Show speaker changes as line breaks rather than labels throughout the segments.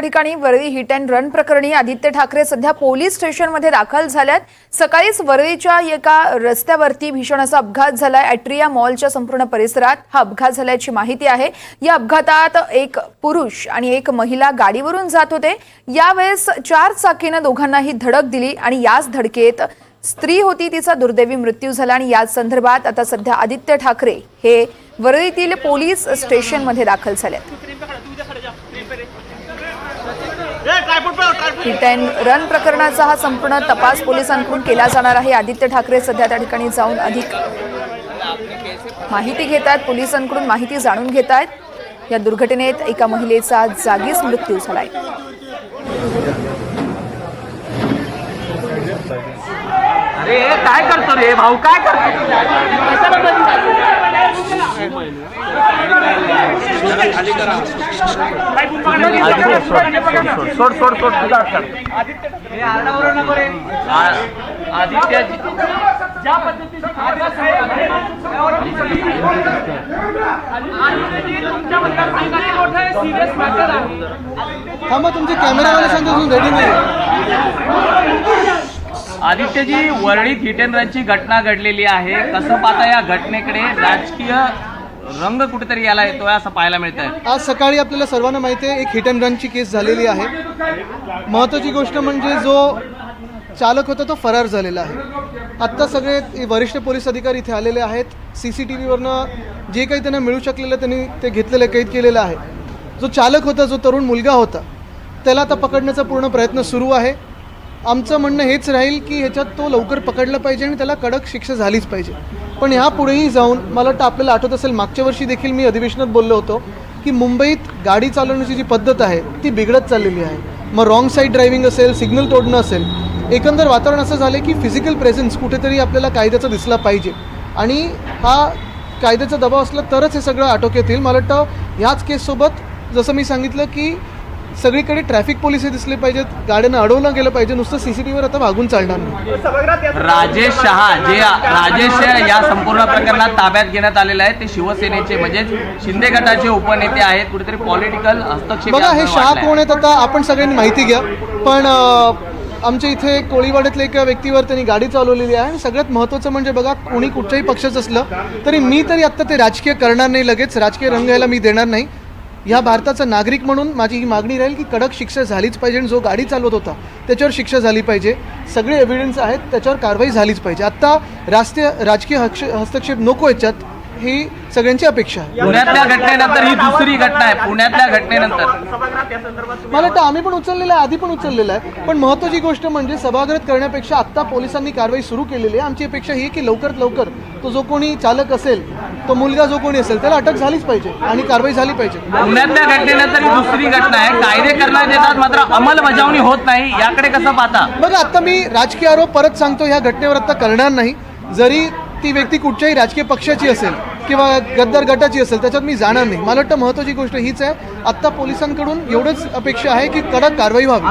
ठिकाणी Worli hit and run प्रकरणी आदित्य ठाकरे सध्या पोलीस स्टेशनमध्ये दाखल झाल्यात. सकाळीच वरळीच्या एका रस्त्यावरती भीषण असा अपघात झालाय. ॲट्रिया मॉलच्या संपूर्ण परिसरात हा अपघात झाल्याची माहिती आहे. या अपघातात एक पुरुष आणि एक महिला गाडीवरून जात होते. यावेळेस चार चाकीनं दोघांनाही धडक दिली आणि याच धडकेत स्त्री होती तिचा दुर्दैवी मृत्यू झाला आणि याच संदर्भात आता सध्या आदित्य ठाकरे हे वरळीतील पोलीस स्टेशनमध्ये दाखल झालेत. हिट अँड रन प्रकरणाचा हा संपूर्ण तपास पोलिसांकडून केला जाणार आहे. आदित्य ठाकरे सध्या त्या ठिकाणी जाऊन अधिक माहिती घेत आहेत. पोलिसांकडून माहिती जाणून घेत आहेत. या दुर्घटनेत एका महिलेचा जागीच मृत्यू झालाय.
अरे काय करतो रे भाऊ? काय करतो? सोड सोड सोड तुझा आदित्य
ज्या पद्धतीने
तुमचे कॅमेरावाले सांगतो रेडी नाही
आदित्यजी वरळी थिटेंद्रांची घटना घडलेली आहे. कसं पाहता या घटनेकडे राजकीय रंग कुठेतरी याला येतोय असं पाहायला मिळत आहे
आज सकाळी आपल्याला सर्वांना माहिती आहे एक हिट अँड रनची केस झालेली आहे. महत्त्वाची गोष्ट म्हणजे जो चालक होता तो फरार झालेला आहे. आत्ता सगळे वरिष्ठ पोलीस अधिकारी इथे आलेले आहेत. सी सी टी व्हीवरनं जे काही त्यांना मिळू शकलेलं त्यांनी ते घेतलेलं कैद केलेलं आहे. जो चालक होता जो तरुण मुलगा होता त्याला आता पकडण्याचा पूर्ण प्रयत्न सुरू आहे. आमचं म्हणणं हेच राहील की ह्याच्यात तो लवकर पकडला पाहिजे आणि त्याला कडक शिक्षा झालीच पाहिजे. पण ह्या पुढेही जाऊन मला वाटतं आपल्याला आठवत असेल मागच्या वर्षी देखील मी अधिवेशनात बोललो होतो की मुंबईत गाडी चालवण्याची जी पद्धत आहे ती बिघडत चाललेली आहे. मग रॉंग साईड ड्रायव्हिंग असेल सिग्नल तोडणं असेल एकंदर वातावरण असं झालं की फिजिकल प्रेझेन्स कुठेतरी आपल्याला कायद्याचा दिसला पाहिजे. आणि हा कायद्याचा दबाव असला तरच हे सगळं आटोक्यात येईल. मला वाटतं ह्याच केससोबत जसं मी सांगितलं की सगळीकडे ट्रॅफिक पोलीस हे दिसले पाहिजेत. गाड्यांना अडवलं गेलं पाहिजे. नुसतं सीसीटीव्हीवर आता भागून चालणार नाही.
राजेश शहा जे राजेश या संपूर्ण प्रकरणात ताब्यात घेण्यात आलेले आहेत. ते शिवसेनेचे म्हणजे शिंदे गटाचे उपनेते आहेत. कुठेतरी पॉलिटिकल हस्तक्षेप
बघा हे शहा. कोण आहेत आता आपण सगळ्यांनी माहिती घ्या. पण आमच्या इथे कोळीवाड्यातल्या एका व्यक्तीवर त्यांनी गाडी चालवलेली आहे. आणि सगळ्यात महत्त्वाचं म्हणजे बघा कोणी कुठच्याही पक्षाचं असलं तरी मी तरी आत्ता ते राजकीय करणार नाही लगेच. राजकीय रंग यायला मी देणार नाही. या भारताचा नागरिक म्हणून माझी ही मागणी राहील की कडक शिक्षा झालीच पाहिजे आणि जो गाडी चालवत होता त्याच्यावर शिक्षा झाली पाहिजे. सगळे एव्हिडन्स आहेत त्याच्यावर कारवाई झालीच पाहिजे. आत्ता राष्ट्रीय राजकीय हक्ष हस्तक्षेप नको याच्यात ही सगळ्यांची अपेक्षा आहे.
पुण्यातल्या घटनेनंतर ही दुसरी घटना आहे. पुण्यातल्या घटनेनंतर.
मला वाटतं आम्ही पण उचललेलं आहे आधी पण उचललेलं आहे. पण महत्त्वाची गोष्ट म्हणजे सभागृहात करण्यापेक्षा आत्ता पोलिसांनी कारवाई सुरू केलेली आहे. आमची अपेक्षा ही आहे की लवकरात लवकर तो जो कोणी चालक असेल तो मुलगा जो कोणी असेल त्याला अटक झालीच पाहिजे आणि कारवाई झाली पाहिजे.
पुण्यातल्या घटनेनंतर ही दुसरी घटना आहे. कायदे करण्यात येतात मात्र अंमलबजावणी होत नाही. याकडे कसं पाहता?
बघा आता मी राजकीय आरोप परत सांगतो ह्या घटनेवर आता करणार नाही. जरी ती व्यक्ती कुठच्याही राजकीय पक्षाची असेल किंवा गद्दार गटाची असेल त्याच्यात मी जाणार नाही. मला वाटतं महत्त्वाची गोष्ट हीच आहे आत्ता पोलिसांकडून एवढंच अपेक्षा आहे की कडक कारवाई व्हावी.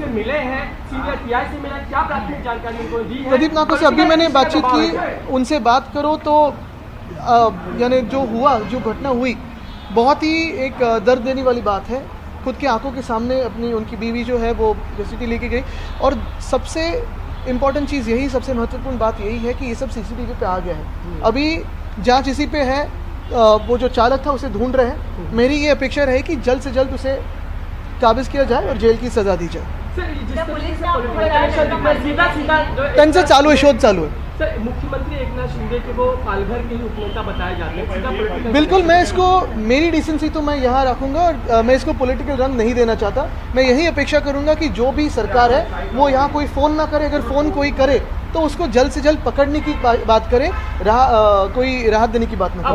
उनसे मिले हैं सीनियर से मिला क्या प्राथमिक जानकारी उनको दी है?
प्रदीप नाको से अभी मैंने बातचीत की उनसे बात करो तो यानी जो हुआ जो घटना हुई बहुत ही एक दर्द देने वाली बात है। खुद की आँखों के सामने अपनी उनकी बीवी जो है वो घसीटी लेके गई। और सबसे इंपॉर्टेंट चीज़ यही सबसे महत्वपूर्ण बात यही है कि ये सब सीसीटीवी पे आ गया है। अभी जाँच इसी पे है वो जो चालक था उसे ढूंढ रहे हैं। मेरी ये अपेक्षा रहे कि जल्द से जल्द उसे काबिज किया जाए और जेल की सज़ा दी जाए।
है,
त्यांचं चालू आहे शोध चालू आहे.
सर मुख्यमंत्री एकनाथ शिंदे के वो पालघर के ही उपनेता बताए जाते हैं।
बिल्कुल मैं इसको मेरी डिसेंसी तो मैं यहाँ रखूँगा और मैं इसको पॉलिटिकल रंग नहीं देना चाहता। मैं यही अपेक्षा करूँगा कि जो भी सरकार है वो यहाँ कोई फ़ोन ना करे। अगर फ़ोन कोई करे तो उसको जल्द से जल्द पकड़ने की बात करे। राह अ, कोई राहत देने की बात ना करे।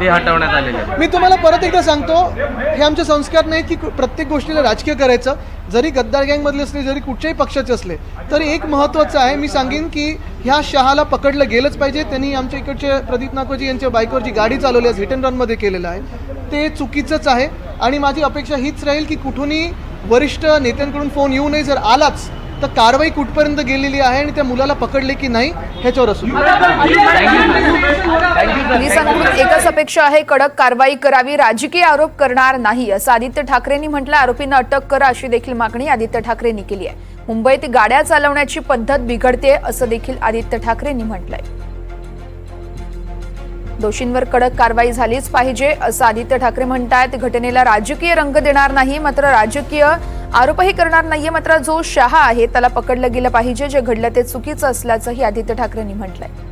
ते हटवण्यात आलेले आहे.
मी तुम्हाला परत एकदा सांगतो हे आमचे संस्कार नाही की प्रत्येक गोष्टीला राजकीय करायचं. जरी गद्दार गँगमधले असले जरी कुठच्याही पक्षाचे असले तरी एक महत्त्वाचं आहे मी सांगेन की ह्या शहाला पकडलं गेलंच पाहिजे. त्यांनी आमच्या इकडचे प्रदीप नाकोजी यांच्या बायकोवर जी गाडी चालवली आज हिट अँड रनमध्ये केलेलं आहे ते चुकीचंच आहे. आणि माझी अपेक्षा हीच राहील की कुठूनही वरिष्ठ नेत्यांकडून फोन येऊ नये. जर आलाच तर कारवाई कुठपर्यंत गेलेली आहे आणि त्या मुलाला पकडले की नाही ह्याच्यावर असू
पोलिसांकडून एकच अपेक्षा आहे कडक कारवाई करावी. राजकीय आरोप करणार नाही असं आदित्य ठाकरेंनी म्हटलं. आरोपींना अटक करा अशी देखील मागणी आदित्य ठाकरेंनी केली आहे. मुंबईत गाड्या चालवण्याची पद्धत बिघडते असं देखील आदित्य ठाकरेंनी म्हटलंय. दोषींवर कडक कारवाई झालीच पाहिजे असं आदित्य ठाकरे म्हणतायत. घटनेला राजकीय रंग देणार नाही मात्र राजकीय आरोपही करणार नाहीये मात्र जो शहा आहे त्याला पकडलं गेलं पाहिजे. जे घडलं ते चुकीचं असल्याचंही आदित्य ठाकरेंनी म्हटलंय.